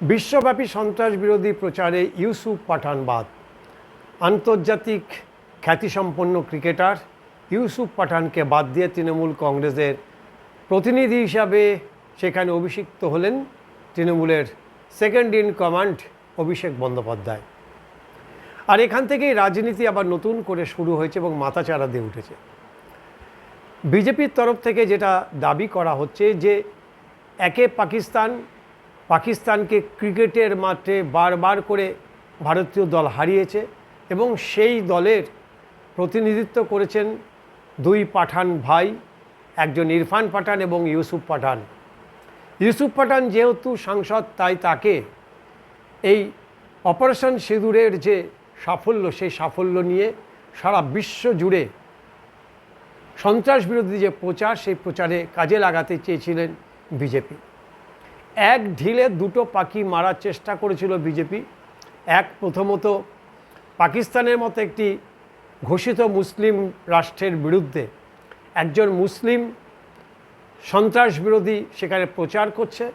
বিশ্বব্যাপী সন্ত্রাস বিরোধী প্রচারে ইউসুফ পাঠানবাদ আন্তর্জাতিক খ্যাতিসম্পন্ন ক্রিকেটার ইউসুফ পাঠানকে বাদ দিয়ে তৃণমূল কংগ্রেসের প্রতিনিধি হিসাবে সেখানে অভিষিক্ত হলেন তৃণমূলের second in command Abhishek Bandyopadhyay. আর এখান থেকেই রাজনীতি আবার নতুন করে শুরু হয়েছে এবং মাথাচাড়া দিয়ে উঠেছে। বিজেপির তরফ থেকে যেটা দাবি করা হচ্ছে যে একে পাকিস্তান পাকিস্তানকে ক্রিকেটের মাঠে বারবার করে ভারতীয় দল হারিয়েছে এবং সেই দলের প্রতিনিধিত্ব করেছেন দুই পাঠান ভাই, একজন ইরফান পাঠান এবং ইউসুফ পাঠান। ইউসুফ পাঠান যেহেতু সাংসদ, তাই তাকে এই অপারেশন সিঁদুরের যে সাফল্য, সেই সাফল্য নিয়ে সারা বিশ্ব জুড়ে সন্ত্রাস বিরোধী যে প্রচার, সেই প্রচারে কাজে লাগাতে চেয়েছিলেন বিজেপি। এক ঢিলে দুটো পাখি মারার চেষ্টা করেছিল বিজেপি। এক প্রথমত পাকিস্তানের মতো একটি ঘোষিত মুসলিম রাষ্ট্রের বিরুদ্ধে একজন মুসলিম সন্ত্রাস বিরোধী সেখানে প্রচার করছে।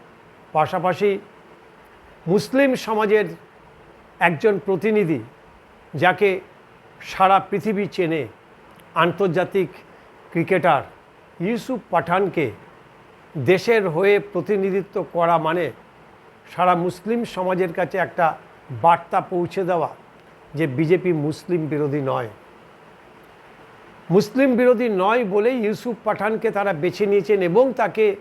পাশাপাশি মুসলিম সমাজের একজন প্রতিনিধি যাকে সারা পৃথিবী চেনে আন্তর্জাতিক ক্রিকেটার ইউসুফ পাঠানকে দেশের হয়ে প্রতিনিধিত্ব করা মানে সারা মুসলিম সমাজের কাছে একটা বার্তা পৌঁছে দেওয়া যে বিজেপি মুসলিম বিরোধী নয়। মুসলিম বিরোধী নয় বলেই ইউসুফ পাঠানকে তারা বেছে নিয়েছেন এবং তাকে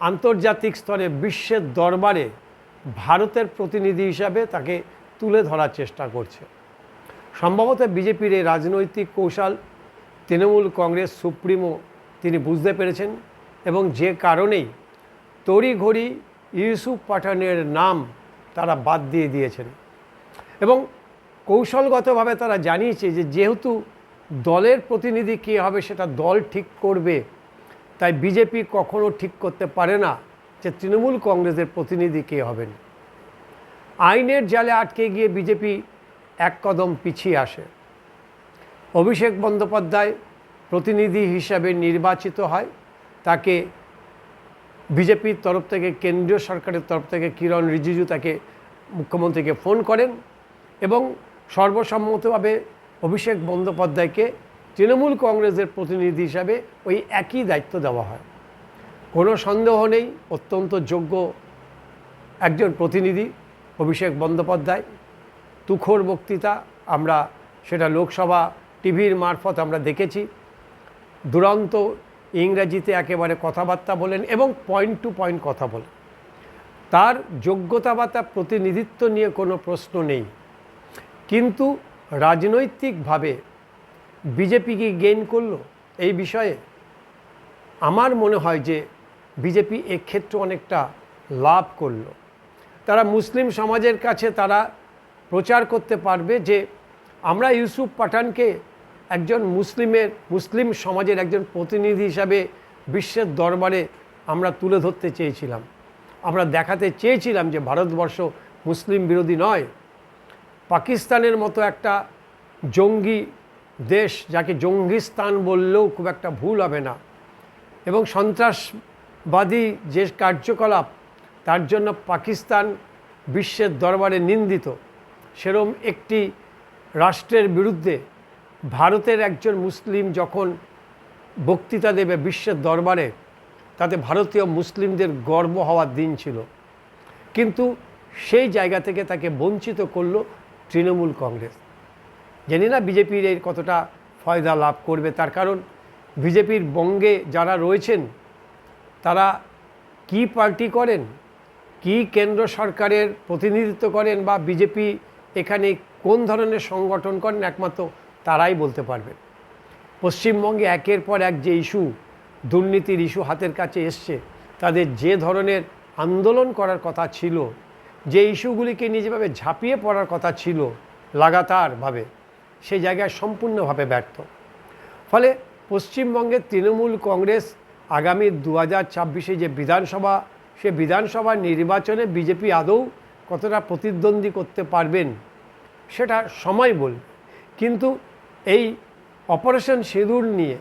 আন্তর্জাতিক স্তরে বিশ্বের দরবারে ভারতের প্রতিনিধি হিসাবে তাকে তুলে ধরার চেষ্টা করছে। সম্ভবত বিজেপির এই রাজনৈতিক কৌশল তৃণমূল কংগ্রেস সুপ্রিমো তিনি বুঝতে পেরেছেন। এবং যে কারণেই তড়িঘড়ি ইউসুফ পাঠানের নাম তারা বাদ দিয়ে দিয়েছেন। এবং কৌশলগতভাবে তারা জানিয়েছে যে যেহেতু দলের প্রতিনিধি কে হবে সেটা দল ঠিক করবে, তাই বিজেপি কখনো ঠিক করতে পারে না যে তৃণমূল কংগ্রেসের প্রতিনিধি কে হবেন। আইনের জালে আটকে গিয়ে বিজেপি এক কদম পিছিয়ে আসে। অভিষেক বন্দ্যোপাধ্যায় প্রতিনিধি হিসাবে নির্বাচিত হয়। তাকে বিজেপির তরফ থেকে, কেন্দ্রীয় সরকারের তরফ থেকে কিরণ রিজিজু তাকে মুখ্যমন্ত্রীকে ফোন করেন এবং সর্বসম্মতভাবে অভিষেক বন্দ্যোপাধ্যায়কে তৃণমূল কংগ্রেসের প্রতিনিধি হিসাবে ওই একই দায়িত্ব দেওয়া হয়। কোনো সন্দেহ নেই, অত্যন্ত যোগ্য একজন প্রতিনিধি অভিষেক বন্দ্যোপাধ্যায়। তুখোর বক্তৃতা আমরা সেটা লোকসভা টিভির মারফত আমরা দেখেছি। দুরন্ত ইংরেজিতে একেবারে কথাবার্তা বলেন এবং পয়েন্ট টু পয়েন্ট কথা বলেন। তার যোগ্যতা বা তার প্রতিনিধিত্ব নিয়ে কোনো প্রশ্ন নেই। কিন্তু রাজনৈতিকভাবে বিজেপি কি গেইন করল এই বিষয়ে আমার মনে হয় যে বিজেপি এক্ষেত্রে অনেকটা লাভ করল। তারা মুসলিম সমাজের কাছে তারা প্রচার করতে পারবে যে আমরা ইউসুফ পাঠানকে একজন মুসলিমের, মুসলিম সমাজের একজন প্রতিনিধি হিসাবে বিশ্বের দরবারে আমরা তুলে ধরতে চেয়েছিলাম। আমরা দেখাতে চেয়েছিলাম যে ভারতবর্ষ মুসলিম বিরোধী নয়। পাকিস্তানের মতো একটা জঙ্গি দেশ যাকে জঙ্গিস্তান বললেও খুব একটা ভুল হবে না এবং সন্ত্রাসবাদী যে কার্যকলাপ, তার জন্য পাকিস্তান বিশ্বের দরবারে নিন্দিত। সেরম একটি রাষ্ট্রের বিরুদ্ধে ভারতের একজন মুসলিম যখন বক্তৃতা দেবে বিশ্বের দরবারে, তাতে ভারতীয় মুসলিমদের গর্ব হওয়ার দিন ছিল। কিন্তু সেই জায়গা থেকে তাকে বঞ্চিত করল তৃণমূল কংগ্রেস। জানি না বিজেপির এর কতটা ফয়দা লাভ করবে, তার কারণ বিজেপির বঙ্গে যারা রয়েছেন, তারা কি পার্টি করেন, কি কেন্দ্র সরকারের প্রতিনিধিত্ব করেন বা বিজেপি এখানে কোন ধরনের সংগঠন করেন, একমাত্র তারাই বলতে পারবেন পশ্চিমবঙ্গে একের পর এক যে ইস্যু, দুর্নীতির ইস্যু হাতের কাছে এসছে, তাদের যে ধরনের আন্দোলন করার কথা ছিল, যে ইস্যুগুলিকে নিয়ে যেভাবে ঝাঁপিয়ে পড়ার কথা ছিল, লাগাতারভাবে সেই জায়গায় সম্পূর্ণভাবে ব্যর্থ। ফলে পশ্চিমবঙ্গের তৃণমূল কংগ্রেস আগামী দু হাজার ছাব্বিশে যে বিধানসভা, সে বিধানসভা নির্বাচনে বিজেপি আদৌ কতটা প্রতিদ্বন্দ্বী করতে পারবেন, সেটা সময় বলবে। কিন্তু এই অপারেশন সিঁদুর নিয়ে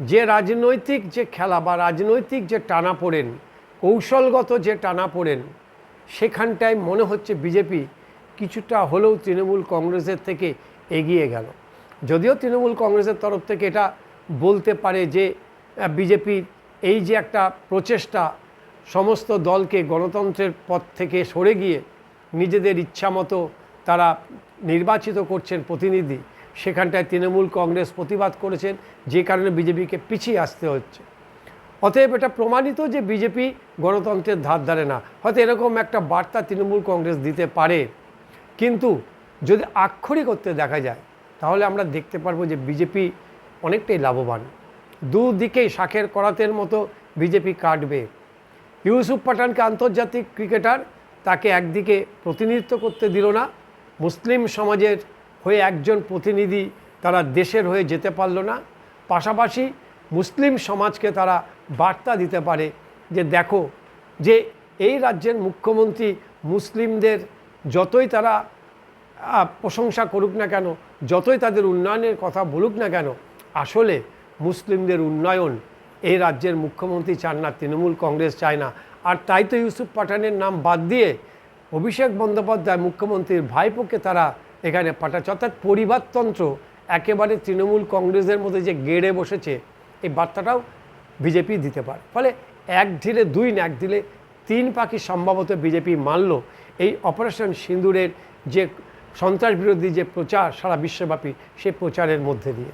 যে রাজনৈতিক যে খেলা বা রাজনৈতিক যে টানাপোড়েন কৌশলগত যে টানাপোড়েন সেখানটায় মনে হচ্ছে বিজেপি কিছুটা হলেও তৃণমূল কংগ্রেসের থেকে এগিয়ে গেল। যদিও তৃণমূল কংগ্রেসের তরফ থেকে এটা বলতে পারে যে বিজেপির এই যে একটা প্রচেষ্টা সমস্ত দলকে গণতন্ত্রের পথ থেকে সরে গিয়ে নিজেদের ইচ্ছা মতো তারা নির্বাচিত করছেন প্রতিনিধি সেখানটায় তৃণমূল কংগ্রেস প্রতিবাদ করেছেন, যে কারণে বিজেপিকে পিছিয়ে আসতে হচ্ছে। অতএব এটা প্রমাণিত যে বিজেপি গণতন্ত্রের ধার ধারে না। হয়তো এরকম একটা বার্তা তৃণমূল কংগ্রেস দিতে পারে। কিন্তু যদি আক্ষরিক করতে দেখা যায়, তাহলে আমরা দেখতে পারব যে বিজেপি অনেকটাই লাভবান। দুদিকেই শাখের করাতের মতো বিজেপি কাটবে। ইউসুফ পাঠানকে আন্তর্জাতিক ক্রিকেটার তাকে একদিকে প্রতিনিধিত্ব করতে দিল না। মুসলিম সমাজের হয়ে একজন প্রতিনিধি তারা দেশের হয়ে যেতে পারল না। পাশাপাশি মুসলিম সমাজকে তারা বার্তা দিতে পারে যে দেখো, যে এই রাজ্যের মুখ্যমন্ত্রী মুসলিমদের যতই তারা প্রশংসা করুক না কেন, যতই তাদের উন্নয়নের কথা বলুক না কেন, আসলে মুসলিমদের উন্নয়ন এই রাজ্যের মুখ্যমন্ত্রী চান না, তৃণমূল কংগ্রেস চায় না। আর তাই তো ইউসুফ পাঠানের নাম বাদ দিয়ে অভিষেক বন্দ্যোপাধ্যায় মুখ্যমন্ত্রীর ভাইপোকে তারা এখানে পাঠাচ্ছে। অর্থাৎ পরিবারতন্ত্র একেবারে তৃণমূল কংগ্রেসের মধ্যে যে গেড়ে বসেছে, এই বার্তাটাও বিজেপি দিতে পারে। ফলে এক ঢিলে দুই না, এক ঢিলে তিন পাখি সম্ভবত বিজেপি মানল। এই অপারেশন সিন্দুরের যে সন্ত্রাস বিরোধী যে প্রচার সারা বিশ্বব্যাপী সে প্রচারের মধ্যে দিয়ে।